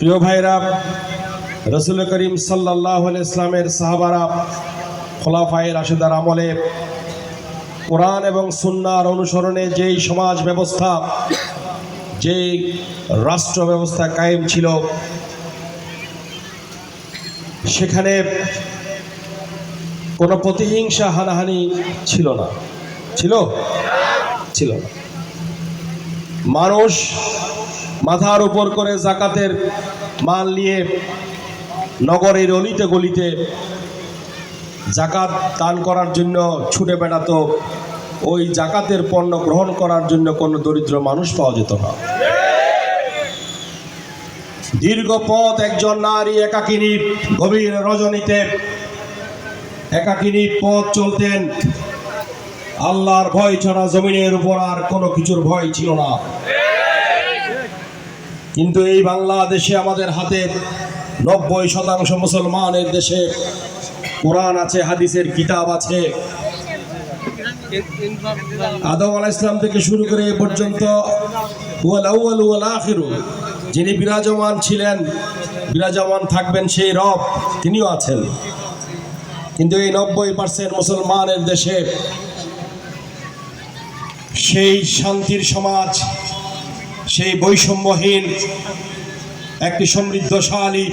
প্রিয় ভাইরা, রসুল করিম সাল্লাহ ইসলামের সাহাবারা খোলাফায়ের রাশেদার আমলে কোরআন এবং সুন্নার অনুসরণে যেই সমাজ ব্যবস্থা, যেই রাষ্ট্র ব্যবস্থা কায়েম ছিল, সেখানে কোনো প্রতিহিংসা হানাহানি ছিল না। ছিল? ছিল না। মানুষ মাথার উপর করে জাকাতের মাল নিয়ে নগরের অলিতে গলিতে জাকাত দান করার জন্য ছুটে বেড়াতো, ওই জাকাতের পণ্য গ্রহণ করার জন্য কোনো দরিদ্র মানুষ পাওয়া যেত না। দীর্ঘ পথ একজন নারী একাকিনী গভীর রজনীতে একাকিনী পথ চলতেন। আল্লাহর ভয় ছাড়া জমিনের উপর আর কোনো কিছুর ভয় ছিল না। কিন্তু এই বাংলাদেশে আমাদের হাতে নব্বই শতাংশ মুসলমানের দেশে কোরআন আছে, হাদিসের কিতাব আছে। আদম আলাহ ইসলাম থেকে শুরু করে এ পর্যন্ত যিনি বিরাজমান ছিলেন, বিরাজমান থাকবেন সেই রব, তিনিও আছেন। কিন্তু এই নব্বই পার্সেন্ট মুসলমানের দেশে সেই শান্তির সমাজ সেই বৈষম্যহীন, একটি সমৃদ্ধশালী,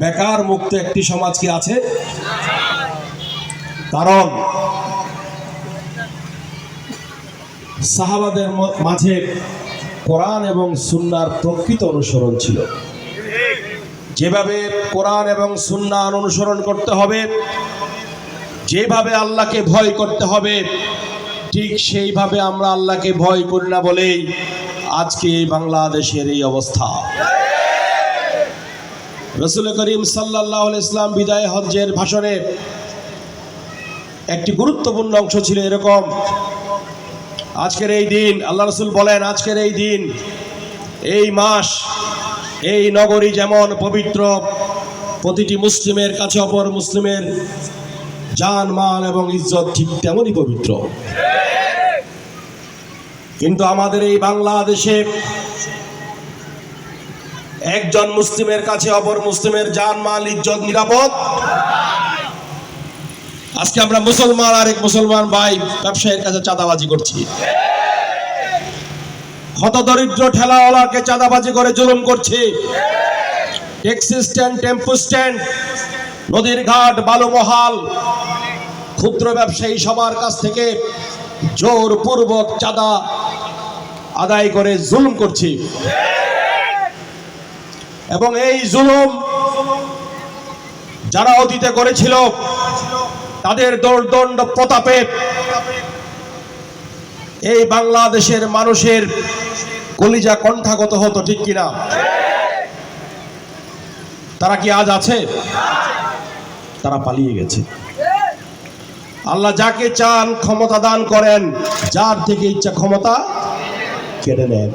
বেকার মুক্ত একটি সমাজ কি আছে? কারণ সাহাবাদের মাঝে কোরআন এবং সুন্নার প্রকৃত অনুসরণ ছিল। যেভাবে কোরআন এবং সুন্নার অনুসরণ করতে হবে, যেভাবে আল্লাহকে ভয় করতে হবে, ঠিক সেইভাবে আমরা আল্লাহকে ভয় করি না বলেই আজকে বাংলাদেশের এই অবস্থা। রসুল করিম সাল্লাহ ইসলাম বিদায় হজ্জের ভাষণে একটি গুরুত্বপূর্ণ অংশ ছিল এরকম। আজকের এই দিন, আল্লাহ রসুল বলেন, আজকের এই দিন, এই মাস, এই নগরী যেমন পবিত্র, প্রতিটি মুসলিমের কাছে অপর মুসলিমের জান, মাল এবং ইজ্জত ঠিক তেমনই পবিত্র। কিন্তু আমাদের এই বাংলাদেশে একজন মুসলিমের কাছে অপর মুসলিমের যান, মাল, ইজ্জত নিরাপদ। আজকে আমরা মুসলমান আর এক মুসলমান ভাই ব্যবসায়ীর কাছে চাঁদাবাজি করছি। ক্ষত দরিদ্র ঠেলাওয়ালাকে চাঁদাবাজি করে জুলুম করছি। ট্যাক্সি স্ট্যান্ড, টেম্পু স্ট্যান্ড, নদীর ঘাট, বালুমহাল, ক্ষুদ্র ব্যবসায়ী সবার কাছ থেকে জোরপূর্বক চাঁদা আদায় করে জুলুম করছি। এবং এই জুলুম যারা অতীতে করেছিল, তাদের দৌড়দণ্ড প্রতাপে এই বাংলাদেশের মানুষের কলিজা কণ্ঠাগত হতো ঠিক কিনা? তারা কি আজ আছে? তারা পালিয়ে গেছে। আল্লাহ যাকে চান ক্ষমতা দান করেন। যার থেকে ইচ্ছা ক্ষমতা কেড়ে নেন।